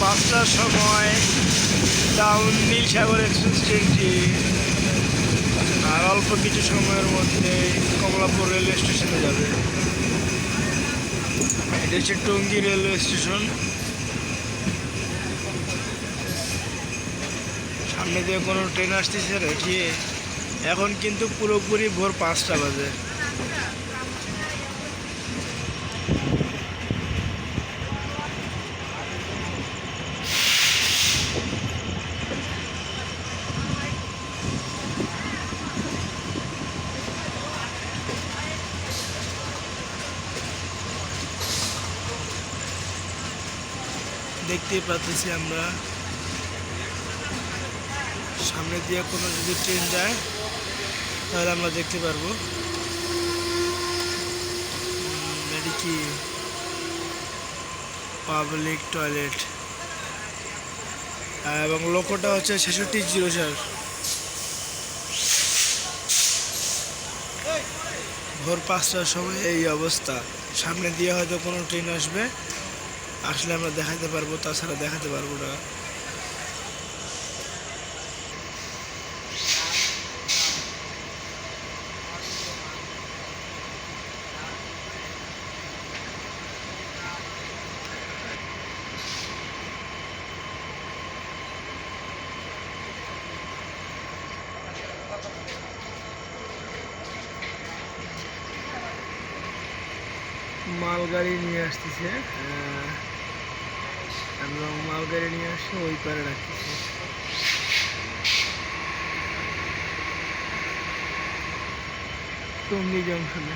পাঁচটার সময় down Nilsagar express ট্রেনটি আর অল্প কিছু সময়ের মধ্যে কমলাপুর রেলওয়ে স্টেশনে যাবে। এটা হচ্ছে টঙ্গী রেলওয়ে স্টেশন সামনে দিয়ে কোনো ট্রেন আসতেছে রেখে এখন কিন্তু পুরোপুরি ভোর পাঁচটা বাজে। দেখতেই পাচ্ছি আমরা। সামনে দিয়ে কোনো যদি ট্রেন যায়, তাহলে আমরা দেখতে পারব। এটি কি? Public toilet. এবং লোকোটা হচ্ছে ছেষট্টি জিরো চার। ভোর পাঁচটার সময় এই অবস্থা। সামনে দিয়ে হয়তো কোনো ট্রেন আসবে। আসলে আমরা দেখাতে পারব তাছাড়া দেখাতে পারব না। মালগাড়ি নিয়ে আসতেছে আহ, মাল মালগাড়ি নিয়ে আসি ওই পারে রাখতেছে টঙ্গী জংশনে।